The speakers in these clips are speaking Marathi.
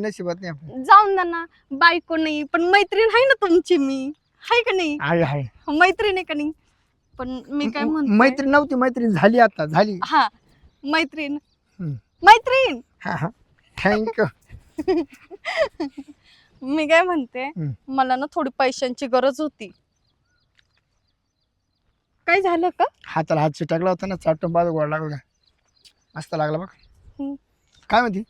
नशिबात नाही. जाऊन द्या ना. बायको नाही पण मैत्रीण आहे ना तुमची मी. आहे का नाही? आहे आहे. मैत्रीण आहे का नाही? पण मी काय म्हणते मैत्रीण नव्हती मैत्रीण झाली आता झाली. हा मैत्रीण. हम्म. मैत्रीण. हा हा. थँक्यू मी काय म्हणते हम्म. मला ना थोडी पैशांची गरज होती. काय झालं का? हाताला हात चिटाकला होता ना चाटून बाजू गोड लागला. मस्त लागला बघ. हम्म. काय म्हणती?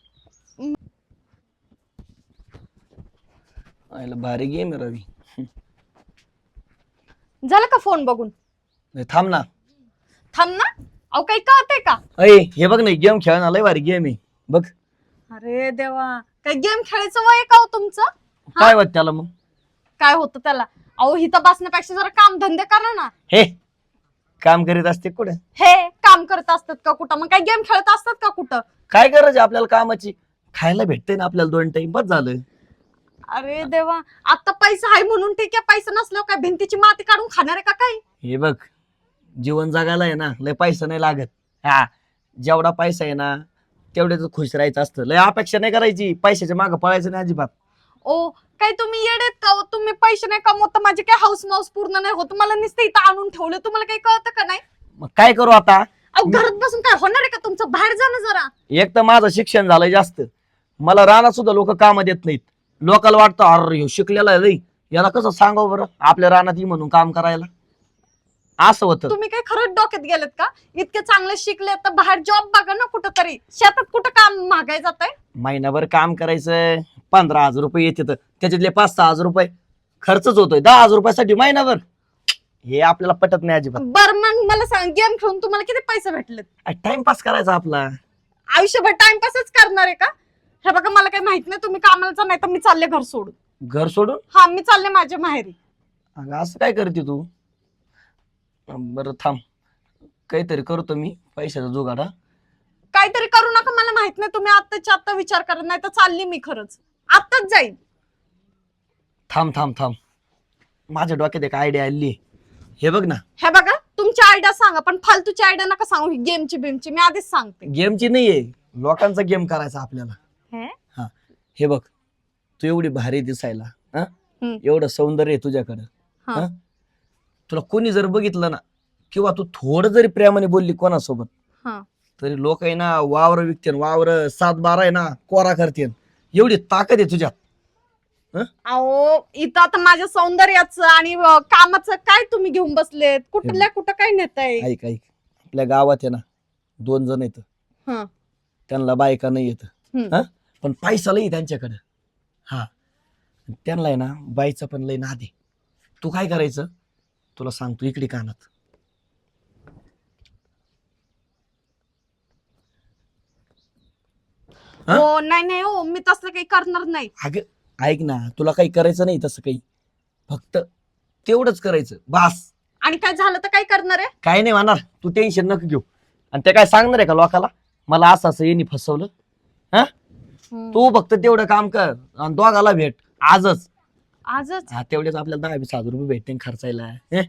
आयला भारी गेम आहे रवी. झालं का फोन बघून? नाही, थांब ना. थांब ना. अहो काही कळते का? अय हे बघ ना गेम खेळणं लय भारी गेम आहे. बघ. अरे देवा काय गेम खेळायचं वय आहे का हो तुमचं? काय वाटत त्याला मग? काय होतं त्याला? अहो इथं बसण्यापेक्षा जरा काम धंदे करा ना. हे काम करीत असते कुठे? हे काम करत असतात का कुठं? मग काय गेम खेळत असतात का कुठं? काय गरज आहे आपल्याला कामाची? खायला भेटते ना आपल्याला दोन टाइम बस झालं. अरे देवा आता पैसा आहे म्हणून ठीक आहे पैसा नसल्यावर काय भिंतीची माती काढून खाणार आहे का काय? हे बघ जीवन जगायला आहे ना लय पैसा नाही लागत. हा जेवढा पैसा आहे ना तेवढ्याच खुश राहायचं असतं. लय अपेक्षा नाही करायची पैशाच्या मागं पळायचं नाही अजिबात. ओ काय तुम्ही येडेत का हो? तुम्ही पैसे नाही कमवत तर माझे काय हाऊस माऊस पूर्ण नाही होत? मला नुसतं इथं आणून ठेवलं तुम्हाला काही कळतं का नाही? मग काय करू आता? अहो घरात बसून काय होणार आहे का तुमचं? बाहेर जाणं जरा. एक तर माझं शिक्षण झालंय जास्त. मला रानात सुद्धा लोक काम देत नाहीत. लोकांना वाटतं अरे ह्यो शिकलेला आहे लई. याला कसं सांगावं बरं? आपल्या रानात ये म्हणून काम करायला. असं होतं. तुम्ही काय खरंच डोक्यात गेलेत का? इतके चांगले शिकले तर बाहेर जॉब बघा ना कुठं तरी शेतात कुठं काम मागाय जात आहे महिनाभर काम करायचं पंधरा हजार रुपये येते तर. त्याच्यातले पाच सहा हजार रुपये खर्चच होतोय. दहा हजार रुपयासाठी महिनाभर. हे आपल्याला पटत नाही अजिबात. बर मग मला सांग गेम खेळून तुम्हाला किती पैसे भेटलेत? टाइमपास करायचा आपला. आयुष्यभर टाइमपासच करणार आहे का? हे बघा मला काही माहीत नाही तुम्ही कामाला नाही तर मी चालले घर सोडून. घर सोडून? हा मी चालले माझ्या माहेरी. अगं असं काय करते तू? बरं थांब. काहीतरी करतो मी पैशाचा जुगाड काहीतरी करू नका मला माहीत नाही तुम्ही आत्ताच्या आत्ता विचार करत नाही तर चालली मी खरंच. आत्ताच जाईल थांब थांब थांब. माझ्या डोक्यात एक आयडिया आली. हे बघ ना. हे बघा तुमची आयडिया सांगा पण फालतूची आयडिया नका सांगू ही गेमची बिमची मी आधीच सांगते. गेमची नाहीये. लोकांचा गेम करायचा आपल्याला. हे? हे बघ तू एवढी भारी दिसायला हा. एवढं सौंदर्य आहे तुझ्याकडं हा. तुला कोणी जर बघितलं ना किंवा तू थोडं जरी प्रेमाने बोलली कोणासोबत हा. तरी लोक आहे ना वावर विकते वावर सात बारा आहे ना कोरा करते एवढी ताकद आहे तुझ्यात अहो इथं आता माझ्या सौंदर्याचं आणि अं, कामाचं काय तुम्ही घेऊन बसलेत कुठल्या कुठं काय नेताय ऐक ऐक आपल्या गावात आहे ना दोन जण येत हा. त्यांना बायका नाही येत. हा पण पैसा लई त्यांच्याकडे. हा. त्यांना आहे ना बाईचा पण लई नाद तू काय करायचं? तुला सांगतो इकडे कानात. हा? हो नाही नाही हो मी तसलं काही करणार नाही. अगं ऐक ना तुला काही करायचं नाही तसं काही. फक्त तेवढंच करायचं बास. आणि काय झालं तर काय करणार आहे? काय नाही म्हणणार तू टेन्शन नको घेऊ. आणि ते काय सांगणार आहे का लोकाला? मला असं असं यांनी फसवलं. तू फक्त तेवढं काम कर आणि दोघाला भेट. आजच. आजच? हा तेवढेच आपल्याला दहा वीस हजार रुपये भेटते खर्चायला. हं?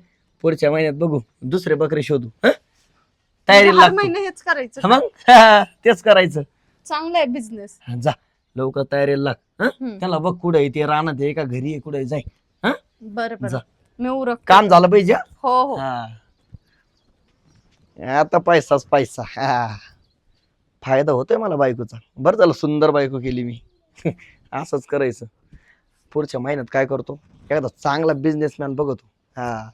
पुढच्या महिन्यात बघू. दुसरे बकरे शोधू. हं? तयारीला हर लागतो. महिने हेच करायचं हा मग? तेच करायचं. चांगलं आहे बिझनेस हा, जा. लवकर तयारीला लाग. हं? हम्म. त्याला बघ कुठे ते रानात आहे का घरी आहे कुठे जाय. बरं जा. बरं मी उरक काम झालं पाहिजे हं? हो हो. हा. आता पैसाच पैसा. हा. फायदा होतोय मला बायकोचा. बरं झालं सुंदर बायको केली मी. असंच करायचं. पुढच्या महिन्यात काय करतो? एखादा चांगला बिझनेसमॅन बघतो. हा.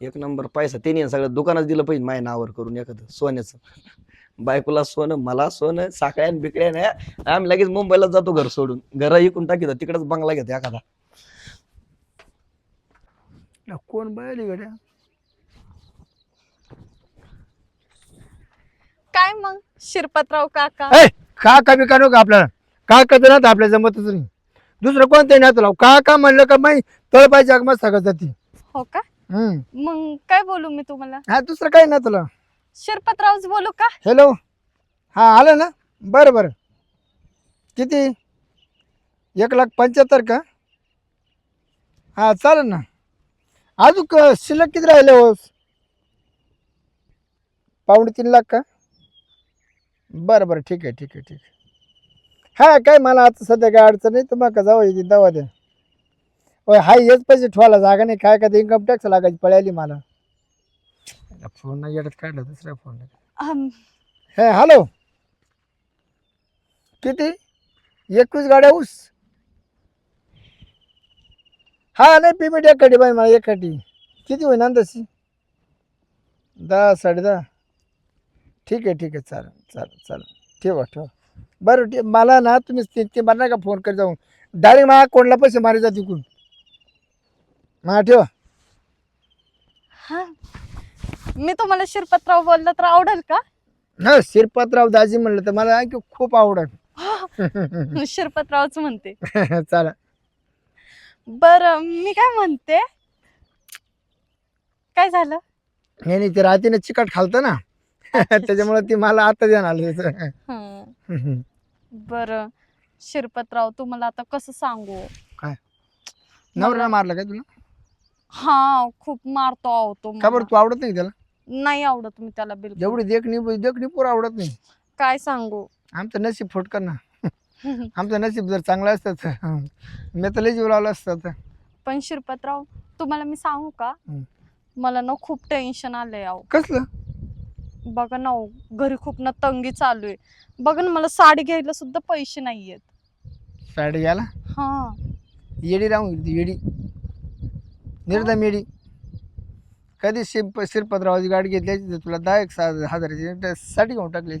एक नंबर पैसा त्याने सगळं दुकानच दिलं पाहिजे माझ्या नावावर करून एखादं सोन्याचं. बायकोला सोनं मला सोनं साखळ्यान बिकड्यान आम्ही लगेच मुंबईला जातो घर सोडून. घर इकून टाकीत तिकडच बंगला घेतो एखादा. कोण बायली गड्या? मग? शिरपतराव काका. ए का का बिका नको आपल्याला. का का तर ना आपल्या जमतच नाही. दुसरं कोणतं नाही तुला का का म्हणलं का माही तळ पाहिजे मग सगळं जाती. हो का? हम्म. मग काय बोलू मी तुम्हाला? हा दुसरं काही नाही तुला शिरपतरावच बोलू का? हॅलो हा आलं ना? बरं बरं. किती? एक लाख पंच्याहत्तर का? हा चालेल ना. अजून क- शिल्लक किती राहिले हो? पावणे तीन लाख का? बरं बरं ठीक आहे ठीक आहे ठीक आहे. हा काय मला आता सध्या काय अडचण नाही. तुम्हाला जावं येते दवा द्या होय हाय हेच पैसे ठेवायला जागा नाही. काय काय इन्कम टॅक्स लागायची पळाली मला. फोन नाही येतात काढला दुसऱ्या फोन अहं, हे हॅलो. किती? एकवीस गाड्या ऊस. हा नाही पेमेंट एकाठी बाई मला एकाठी. किती होईना तशी दहा साडे दहा ठीक आहे ठीक आहे. चालेल चालेल चालेल. ठेवा ठेवा. बरं ठीक मला ना तुम्ही ते ते मला नाही का फोन कर जाऊन. डायरेक्ट मला कोणला पैसे मारायचा तिकून मला ठेवा. हा. मी तुम्हाला शिरपतराव बोललं तर आवडेल का? हा शिरपतराव दाजी म्हणलं तर मला आणखी खूप आवडत शिरपतरावच म्हणते. चालेल. बर मी काय म्हणते? काय झालं? नाही नाही ते रात्रीने चिकट खालतं ना. त्याच्यामुळे ती मला आता देणार हं. बर. शिरपतराव तुम्हाला आता कसं सांगू? नवऱ्याला मारलं काय तुला? हा खूप मारतो आहो तो का बरं. तू आवडत नाही त्याला? नाही आवडत मी त्याला बिलकुल. जेवढी देखणी देखणी पोर आवडत नाही. काय सांगू? आमचं नशीब फुटकर ना. आमचं नशीब जर चांगलं असतं तर. मी तर लय जीव लावला असतं तर. पण शिरपतराव तुम्हाला मी सांगू का. मला ना खूप टेन्शन आलंय कसलं? बघा ना अहो, घरी खूप ना तंगी चालू आहे. बघा ना मला साडी घ्यायला सुद्धा पैसे नाहीयेत. साडी घ्यायला? हा. येडी राहून गेली ती येडी. निर्दम येडी. कधी शिप शिरपतरावाची गाडी घेतली तुला दहा एक सहा हजाराची त्या साठी घेऊन टाकली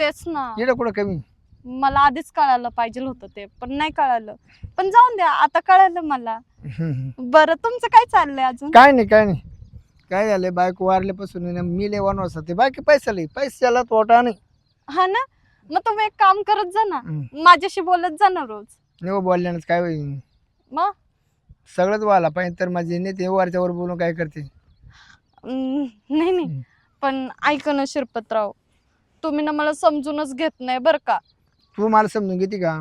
तेच ना. येडं कुठं कमी? मला आधीच कळायला पाहिजे होतं ते पण नाही कळालं. पण जाऊन द्या आता कळालं मला. बरं तुमचं काय चाललंय अजून? काय नाही काय नाही. काय झालंय? बायको वारल्यापासून आहे ना मी लय वनवास होते बाकी पैसा लई पैशाला तोटा नाही. हा ना? मग तुम्ही एक काम करत जा ना. हम्म. माझ्याशी बोलत जा ना रोज. नाही बोलल्यानंच काय होईल? मग? सगळंच व्हायला पाहिजे तर माझे नेते वरच्या वर बोलून काय करते? नाही नाही. पण ऐक ना शिरपतराव तुम्ही ना मला समजूनच घेत नाही बरं का. तू मला समजून घेते का?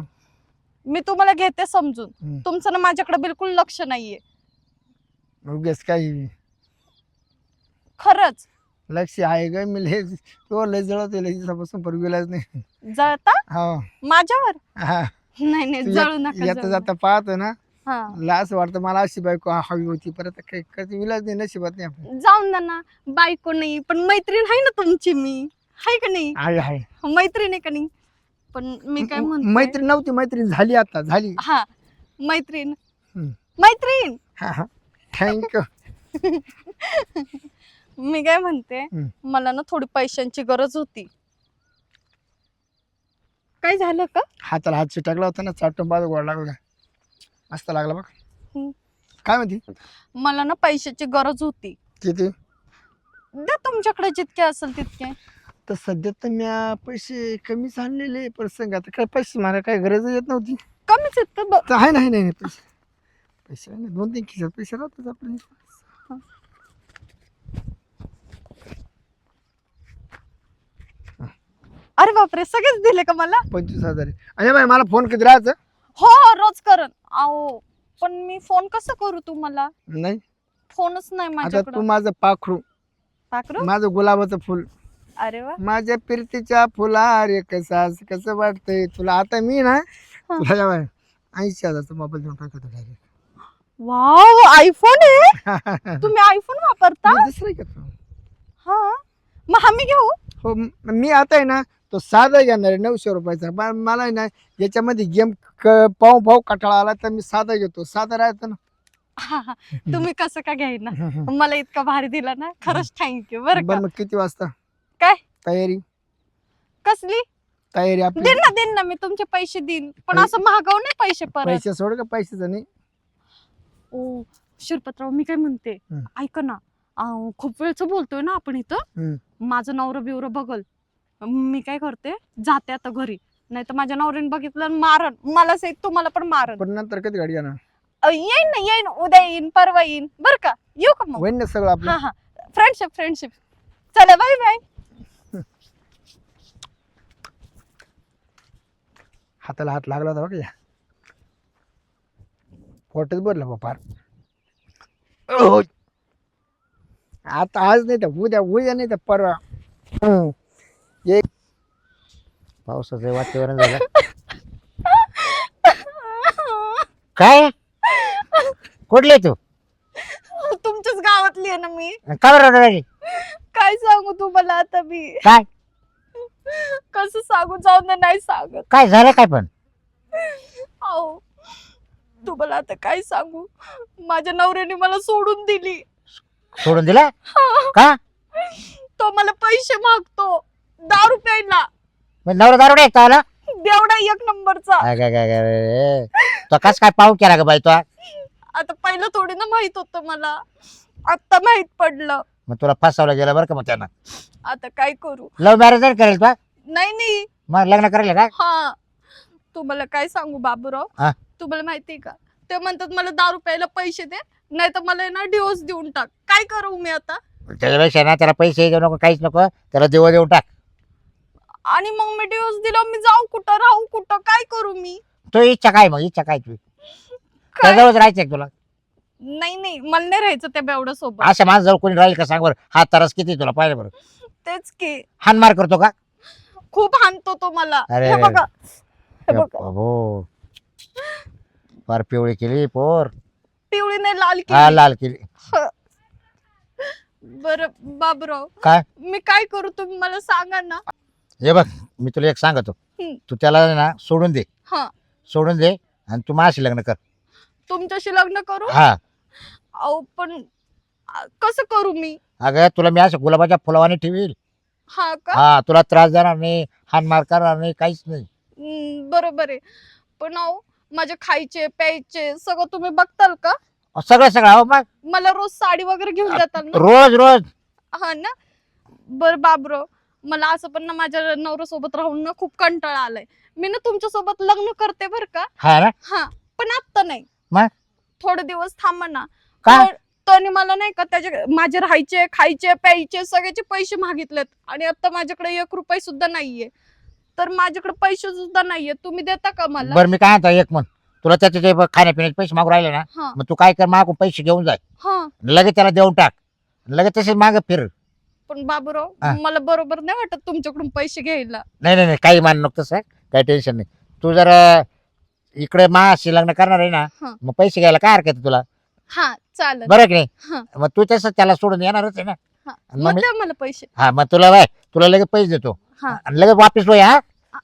मी तुम्हाला घेते समजून. हम्म. तुमचं ना माझ्याकडे बिलकुल लक्ष नाहीये. उगेच काय? खरंच. लक्ष आहे का मी लय तो लय जळत लय दिवसापासून पर गेलाच नाही. जळता? हो. माझ्यावर? हा. नाही नाही जळू नका येता जळू जाता पाहतो ना. हा. ला असं वाटतं मला अशी बायको हवी होती परत काही कधी विलाच नाही नशिबात नाही आपलं. जाऊन द्या ना बायको नाही पण मैत्रीण आहे ना तुमची मी. आहे का नाही? आहे आहे. मैत्रीण आहे का नाही? पण मी काय म्हणते मैत्रीण नव्हती मैत्रीण झाली आता झाली. हा. मैत्रीण. हम्म. मैत्रीण. हा हा. थँक्यू मी काय म्हणते हम्म. मला ना थोडी पैशांची गरज होती. काय झालं का? हाताला हात चिटकला होता ना चाटून बाजू गोड लागला मस्त लागला बघ. हम्म. काय म्हणते? मला ना पैशाची गरज होती. किती? द्या तुमच्याकडे जितके असेल तितके. तर सध्या तर मी पैसे कमी झालेले पण सांग आता काय पैसे मला काय गरज येत नव्हती. कमीच आहेत का? ब- तर आहे नाही नाही पैसे. पैसे आहे ना दोन तीन खिशात पैसे राहतात आपले. अरे बापरे सगळेच दिले का मला? पंचवीस हजार आहे. आणि बाई मला फोन कधी राहायचं? हो रोज करन अहो पण मी फोन कसं करू तुम्हाला? नाही. फोनच नाही आता माझ्याकडे. तू माझं पाखरू. पाकरू माझं गुलाबाचं फुल. अरे वा. माझ्या प्रीतीच्या फुला रे कसं कसं वाटतंय तुला? आता मी ना तुला या बाई, ऐंशी हजारचा मोबाईल देऊन टाकतो डायरेक्ट वाव आयफोन आहे? तुम्ही आयफोन वापरता? दुसरं आहे का तू? हा. मग आम्ही घेऊ? हो म- मी आता आहे ना तो साधा घेणार आहे नऊशे रुपयाचा. पण मला ना याच्यामध्ये गेम पाहू पाहू कटाळा आला तर मी साधा घेतो. साधा राहतो ना. हा, हा. तुम्ही कसं का घ्यायना? मला इतका भारी दिला ना. खरंच थँक्यू बरं का? बरं मग किती वाजता? काय? तयारी? कसली? तयारी आपली? देईन ना देईन ना मी तुमचे पैसे देईन. पण पै- असं महागाव नाही पैसे परत? पैसे सोड का पैशाचं नाही. ओ शिरपतराव मी काय म्हणते? हं. ऐक ना खूप वेळच बोलतोय ना आपण इथं. हं. माझं नवरं बिवरं बघल. मी काय करते? जाते आता घरी. नाही तर माझ्या नवऱ्याने बघितलं मारन. मला सहित तुम्हाला पण मारन. पण नंतर कधी गाडी येणार अं, येईन ना येईन. उद्या येईन परवा येईन. बर का? येऊ का मग? होईन ना सगळं आपलं. हा हा. फ्रेंडशिप फ्रेंडशिप चला बाय बाय हाताला हात लागला होता बघ पोटच भरलं बा फार. ओह. आता आज नाही तर उद्या उद्या नाही तर परवा. हं. पावसाचं वातावरण झालं. काय? कुठली तू? तुमच्याच गावातली आहे ना मी. का बरं रडायली? काय सांगू तुम्हाला आता मी? काय? कसं सांगू जाऊन दे, नाही सांगत. काय झालं काय पण? अहो तुम्हाला आता काय सांगू? माझ्या नवऱ्याने मला सोडून दिली. सोडून दिला? का? तो मला पैसे मागतो. दारू प्यायला मग नवरा दारू नाही आला बेवडा एक नंबरचा. तो कस काय पाहू केला ग बाई तो? आता पहिलं थोडी ना माहीत होतं मला. आता माहीत पडलं. मग तुला फसवलं गेलं बरं का मग त्यानं? आता काय करू? लव्ह मॅरेज नाही करेल तू? नाही नाही. मग लग्न करेल का? हा. तुम्हाला काय सांगू बाबूराव? हा. तुम्हाला माहितीये का? ते म्हणतात मला दारू प्यायला पैसे दे नाही तर मला आहे ना डिवोर्स देऊन टाक. काय करू मी आता? त्याच्यापेक्षा ना त्याला पैसे देऊ नको काहीच नको. त्याला देव देऊन टाक. आणि मग मी डिवोर्स दिला मी जाऊ कुठं राहू कुठं काय करू मी? तो इच्छा काय मग? इच्छा काय तुझी? काय? त्याजवळच का तुला? नाही नाही मला नाही राहायचं त्या बेवड्या सोबत. असं माझं जवळ कोणी राहील का सांग बरं? हा तरस किती तुला? पाहिजे बरं. तेच की. हानमार करतो का? खूप हाणतो तो मला. अरे, हे. बघा. हे बघा. हो फार पिवळी केली पोर. पिवळी नाही लाल हा केली. लाल केली. बर बाबूराव. काय? मी काय करू तुम्ही मला सांगा ना. हे बघ मी तुला एक सांगतो. हम्म. तू त्याला ना सोडून दे. हा. सोडून दे आणि तू माझ्याशी लग्न कर. तुमच्याशी लग्न करू? हा. अहो पण आ, कसं करू मी? अगं तुला मी असं गुलाबाच्या फुलावाने ठेवील. हा का? हा तुला त्रास देणार नाही हानमार करणार नाही काहीच नाही. हम्म, बरोबर आहे. पण अहो माझे खायचे प्यायचे सगळं तुम्ही बघताल का? सगळं सगळं हो मग. मला रोज साडी वगैरे घेऊन देताल ना? रोज रोज. हा ना? बर बाबरो. मला असं पण ना माझ्या नवऱ्या सोबत राहून ना खूप कंटाळा आलाय. मी ना तुमच्यासोबत लग्न करते बर का? हा ना? हा पण आता नाही. मग? थोडे दिवस थांबा ना. का? तर- त्याने मला नाही का त्याचे माझे राहायचे खायचे प्यायचे सगळ्याचे पैसे मागितलेत. आणि आता माझ्याकडे एक रुपये सुद्धा नाहीये. तर माझ्याकडे पैसे सुद्धा नाहीये. तुम्ही देता का मला? बरं मी काय म्हणतो एक म्हण. तुला त्याचे खाण्यापिण्याचे पैसे मागू राहिले ना हा. मग तू काय कर मागून पैसे घेऊन जाय. हा. लगेच त्याला देऊन टाक. लगेच तसे माग फिर. पण बाबूराव. मला बरोबर नाही वाटत तुमच्याकडून पैसे घ्यायला. नाही नाही नाही काही मान नको तसं काही टेन्शन नाही. तू जर अं, इकडे माशी लग्न करणार आहे ना हा. मग पैसे घ्यायला काय हरकत आहे तुला? हा चालेल. बरं की नाही? हा. मग तू तसं त्याला सोडून येणारच आहे ना. हा. आणि मग मग मी- द्या मला पैसे. हा मग तुला बाय तुला लगेच पैसे देतो. हा. आणि लगेच वापिस होय हा?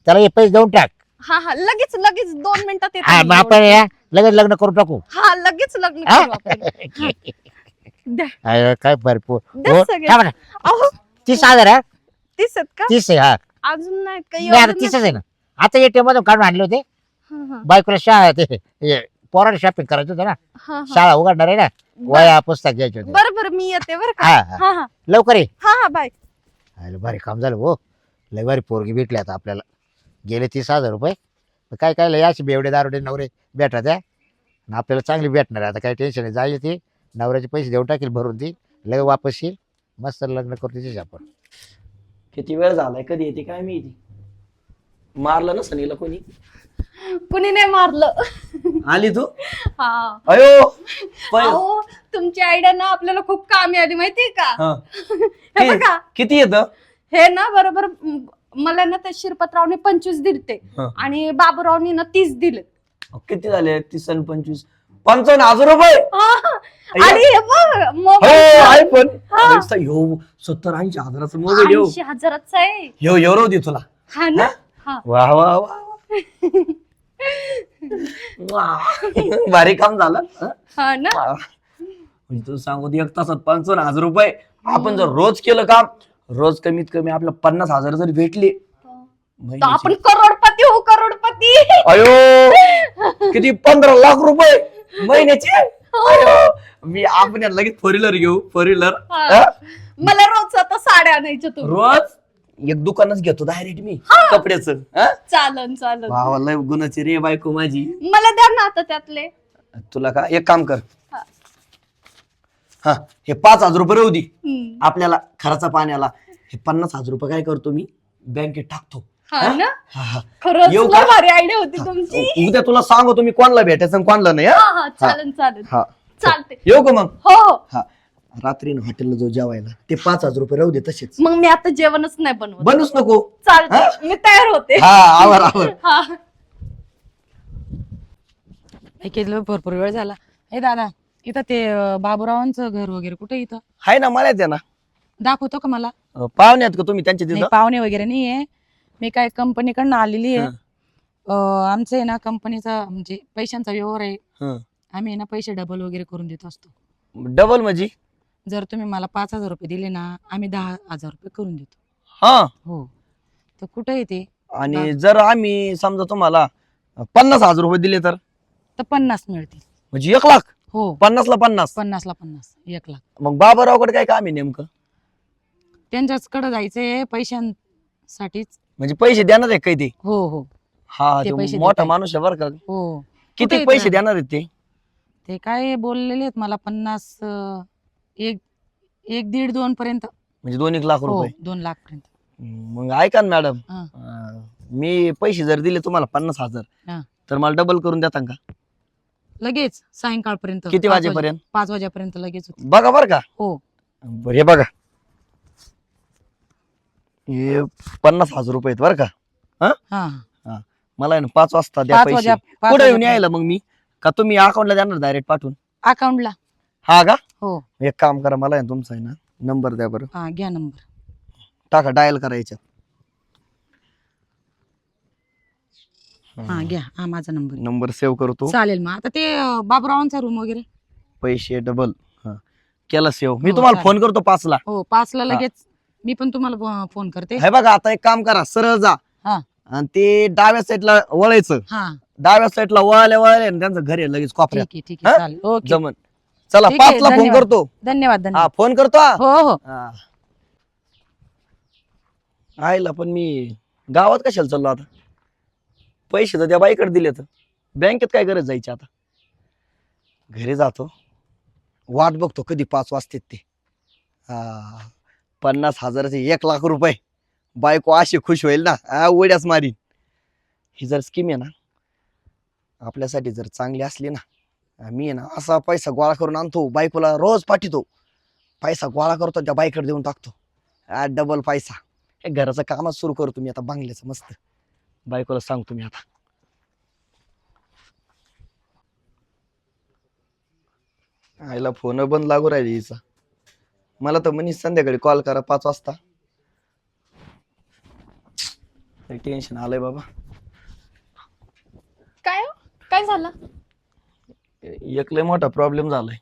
त्याला हे पैसे देऊन टाक. हा हा लगेच लगेच दोन मिनिटात हा मग आपण. या लगेच लग्न करून टाकू. हा लगेच लग्न? करू आपण. द्या. अरे, काय भरपूर. द्या हो, सगळे. थांब ना. अहो. तीस हजार आहे? तीस आहेत का? तीस आहे हा. अजून नाहीत का नाही आता एवढं तीसच नाही. आहे ना. आता एटीएम मधून काढून आणले होते. हा, बायकोला शाळा ते हे, पोराला शॉपिंग करायचं होतं ना. हा, हा. शाळा उघडणार आहे ना. वया पुस्तक घ्यायचे होते. बरं बरं मी येते बरं का? हा हा. हा हा. लवकर ये. हा हा बाय. अरे भारी काम झालं हो. लय भारी पोरगी भेटली आता आपल्याला. गेले तीस हजार रुपये. काय काय लय अशी बेवडे दारोडे नवरे भेटत आहे आणि आपल्याला चांगली भेटणार आहे. आता काही टेन्शन नाही. जाईल ती. नवऱ्याचे पैसे देऊन टाकेल भरून ती लगे वापस येईल. मस्त लग्न करू तिच्याशी आपण. किती वेळ झालाय कधी येते काय माहिती? मारलं ना सनीला कोणी? कुणी नाही मारलं. आली तू? हा. अयो! पै- अहो तुमची आयडिया ना आपल्याला खूप कामी आली माहितीये का? हा. हे बघा. किती येत? हे ना बरोबर म, मला ना त्या शिरपतरावने पंचवीस दिलते हा. आणि बाबूरावनी ना तीस दिले किती झाले? तीस आणि पंचवीस? पंचावन्न हजार रुपये. आणि हे बघ हो मोबाईल आयफोन हा. ह्यो सत्तर ऐंशी हजाराचा मोबाईल येऊ ऐंशी हजाराचा आहे. ह्यो एवढं दे तुला. हा ना? हा? वा वा वा. वा. भारी काम झालं. हं? हा ना? वा. म्हणजे तू सांगू दे, एक तासात पंचावन्न हजार रुपये. आपण जर रोज केलं काम रोज कमीत कमी आपल्या पन्नास हजार जरी भेटले तर आपण करोडपती हो करोडपती. अयो किती? पंधरा लाख रुपये. महिन्याचे? अयो, मी आपण याला लगेच फोर व्हीलर घेऊ फोर व्हीलर हा. मला रोज आता साड्या आणायच्या तू रोज? एक दुकानच घेतो डायरेक्ट मी कपड्याच चालन चालन. लय गुणाची रे बायको माझी. मला द्या ना आता त्यातले. तुला का? एक काम कर. हा. हा हे पाच हजार रुपये राहू दे. हम्म. आपल्याला खर्चा पाण्याला. हे पन्नास हजार रुपये काय करतो मी? बँकेत टाकतो. हा हा? ना? हा, हा. खरंच येऊ लय का? भारी आयडिया होती तुमची. उद्या तुला सांगू तुम्ही कोणाला भेटायचं आणि कोणाला नाही हा? हा हा. चालन चालन हा. चालते येऊ का मग? हो हो. हा. रात्री हॉटेलला जाऊ जेवायला. ते पाच हजार रुपये राहू दे तसेच. मग मी आता जेवणच नाही बनवत. बनूच नको. चालते मी तयार होते. हा आवर आवर. हा. हे केलं भरपूर वेळ झाला. हे दादा इथं ते अं, बाबूरावांचं घर वगैरे कुठे इथं? आहे ना मला येते ना. दाखवतो का मला? अं, पाहुणे आहेत का तुम्ही त्यांच्या नाही तिथं? पाहुणे वगैरे नाहीये. मी काय कंपनीकडनं आलेली आहे. अं, आमचं आहे ना कंपनीचा म्हणजे पैशांचा व्यवहार आहे. हं. आम्ही आहे ना पैसे डबल वगैरे करून देत असतो. डबल म्हणजे? जर तुम्ही मला पाच हजार रुपये दिले ना आम्ही दहा हजार रुपये करून देतो. हा. हो. तर कुठे येते आणि जर आम्ही समजा तुम्हाला पन्नास हजार रुपये दिले तर? तर पन्नास मिळतील. म्हणजे एक लाख? हो. पन्नासला पन्नास? पन्नासला पन्नास. एक लाख. मग बाबारावकडे काय काम आहे नेमकं? त्यांच्याचकडे जायचंय पैशांसाठीच. म्हणजे पैसे देणार आहे काही ते हो हो. हा ते ते पैसे मोठा. माणूस आहे बरं का. हो. किती येत पैसे? देणार आहेत ते? ते काय बोललेले आहेत मला पन्नास अं, एक एक दीड दोन पर्यंत. म्हणजे दोन एक लाख हो रुपये. दोन लाख पर्यंत. मग ऐका ना मॅडम हा. अं, मी पैसे जर दिले तुम्हाला पन्नास हजार. तर मला डबल करून देता का? लगेच सायंकाळपर्यंत किती पाच वाजेपर्यंत? पाच वाजेपर्यंत लगेच होते. बघा बरं का. हो. बरं हे बघा. हे पन्नास हजार रुपये आहेत बरं का. हा? मला आहे ना पाच वाजता द्या पाच पैसे. वाजा कुठे येऊन यायला मग मी? का तुम्ही अकाउंटला देणार डायरेक्ट पाठवून? अकाउंटला हा का? हो. एक काम करा मला आहे ना तुमचा आहे ना नंबर द्या बरं. हा घ्या नंबर टाका डायल करायच्या हा घ्या. हा माझा नंबर नंबर सेव्ह करतो. चालेल मग. आता ते अं, बाबूरावांचा रूम वगैरे. पैसे डबल हा. केला सेव्ह मी हो, तुम्हाला चालेल. फोन करतो पाचला. हो पाचला. लगेच मी पण तुम्हाला फोन करते. हे बघा आता एक काम करा सरळ जा. हा. आणि ते डाव्या साईडला वळायचं. हा. डाव्या साईडला वळाल्या वळाल्या आणि त्यांचं घर आहे लगेच कोपऱ्यात. ठीक आहे हा? चालेल. ओके. जमन. चला ठीक आहे, पाचला फोन धन्यवाद. करतो. धन्यवाद हा धन्यवाद. फोन करतो हा. हो हो. हा. आयला पण मी गावात कशाला चाललो आता? पैसे तर त्या बाईकडे दिले तर बँकेत काय गरज जायची आता? घरी जातो. वाट बघतो कधी पाच वाजतेत ते. हा. पन्नास हजाराचे एक लाख रुपये. बायको अशी खुश होईल ना आ उड्याच मारीन. ही जर स्कीम आहे ना आपल्यासाठी जर चांगली असली ना मी आहे ना असा पैसा गोळा करून आणतो बायकोला रोज पाठवतो पैसा गोळा करतो त्या बाईकडे देऊन टाकतो. आ डबल पैसा. हे घराचं कामच सुरू करतो मी आता बांगल्याचं मस्त. बायकोला सांगतो मी आता. आईला फोन बंद लागू राहिली हिचा. मला तर म्हणे संध्याकाळी कॉल करा पाच वाजता. टेन्शन आलंय बाबा. काय हो? काय झालं? एक लय मोठा प्रॉब्लेम झालाय.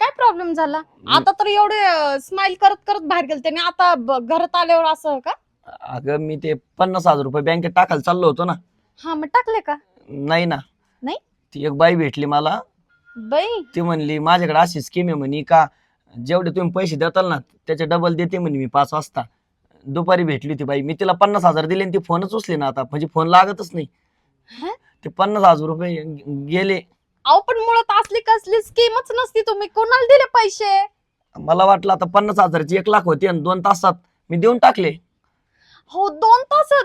काय प्रॉब्लेम झाला? आता तर एवढे स्माइल करत करत बाहेर गेलते आणि आता ब- घरात आल्यावर असं का? अगं मी ते पन्नास हजार रुपये बँकेत टाकायला चाललो होतो ना. हा मग टाकले का? नाही ना. नाही? ती एक बाई भेटली मला. बाई? ती म्हणली माझ्याकडे अशी स्कीम आहे म्हणे का जेवढे तुम्ही पैसे देताल ना त्याचे डबल देते म्हणे मी पाच वाजता. दुपारी भेटली होती बाई. मी तिला पन्नास हजार दिले आणि ती फोनच उचले ना आता. म्हणजे फोन लागतच नाही. हं? ते पन्नास हजार रुपये गेले. अहो पण मुळात असली कसली स्कीमच नसती तुम्ही. कोणाला दिले पैसे? मला वाटलं आता पन्नास हजाराची एक लाख होती आणि दोन तासात मी देऊन टाकले. हो दोन तासात?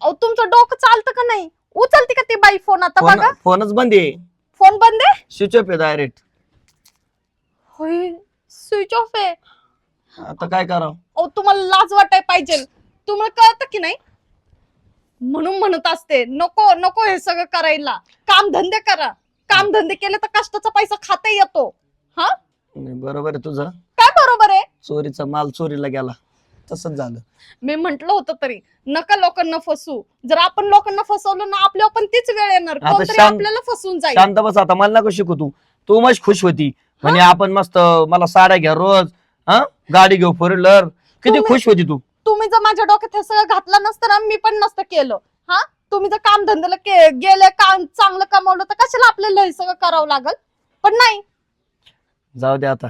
अहो तुमचं डोकं चालतं का नाही? उचलते का ती बाई फोन आता फोन बघा. फोनच बंद आहे. फोन बंद आहे? स्विच ऑफ आहे डायरेक्ट होय. स्विच ऑफ आहे. आता काय करावं? अहो तुम्हाला लाज वाटाय पाहिजे. तुम्हाला कळतं की नाही? म्हणून म्हणत असते नको नको हे सगळं करायला. काम धंदे करा. काम धंदे केले तर कष्टाचा पैसा खाता येतो. नाही, बरोबर आहे तुझं. काय बरोबर आहे? चोरीचा माल चोरीला गेला. तसंच झालं. मी म्हंटल होतं तरी नका लोकांना फसू. जर आपण लोकांना फसवलं ना आपल्या पण तीच वेळ येणार. आता कोणतरी शांत- आपल्याला फसवून जाईल. शांत बस आता मला नको शिकू तू. तू मस्त खुश होती. म्हणजे आपण मस्त मला साड्या घ्या रोज हा? गाडी घेऊ फोर व्हीलर किती तुम्ही- खुश होती तू. तुम्ही जर माझ्या डोक्यात हे सगळं घातलं नसतं ना मी पण नसतं केलं. हा? तुम्ही जर काम धंद्याला गेले काम चांगलं कमावलं तर कशाला आपल्याला हे सगळं करावं लागल? पण नाही. जाऊ दे आता.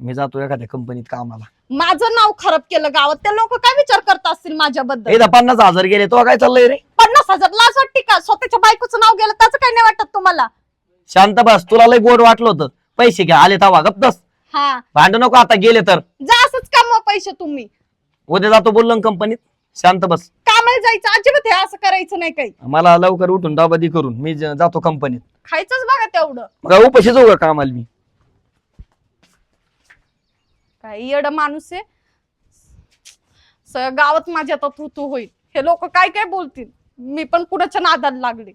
मी जातो एखाद्या कंपनीत कामाला. माझं नाव खराब केलं गावात ते लोक काय विचार करत असतील माझ्याबद्दल? एकदा पन्नास हजार गेले तो काय चाललंय रे? पन्नास हजार लाज वाटते का? स्वतःच्या बायकोचं नाव गेलं त्याचं काय नाही वाटत तुम्हाला? शांत बस तुला लय गोड वाटलं होतं. पैसे घ्या आले तवा गप हा. भांडू नको आता गेले तर. जा असंच कमवा पैसे तुम्ही. उद्या जातो बोललो ना कंपनीत. शांत बस. कामाला जायचं अजिबात हे असं करायचं नाही काही. मला लवकर उठून डाबादी करून मी ज- जातो कंपनीत. खायचंच बघा तेवढं. मग उपाशी जाऊ का कामाला मी. काय येड माणूस आहे. सगळं गावात माझ्या आता तू तू होईल. हे लोक काय काय बोलतील? मी पण कुणाच्या नादाला लागले.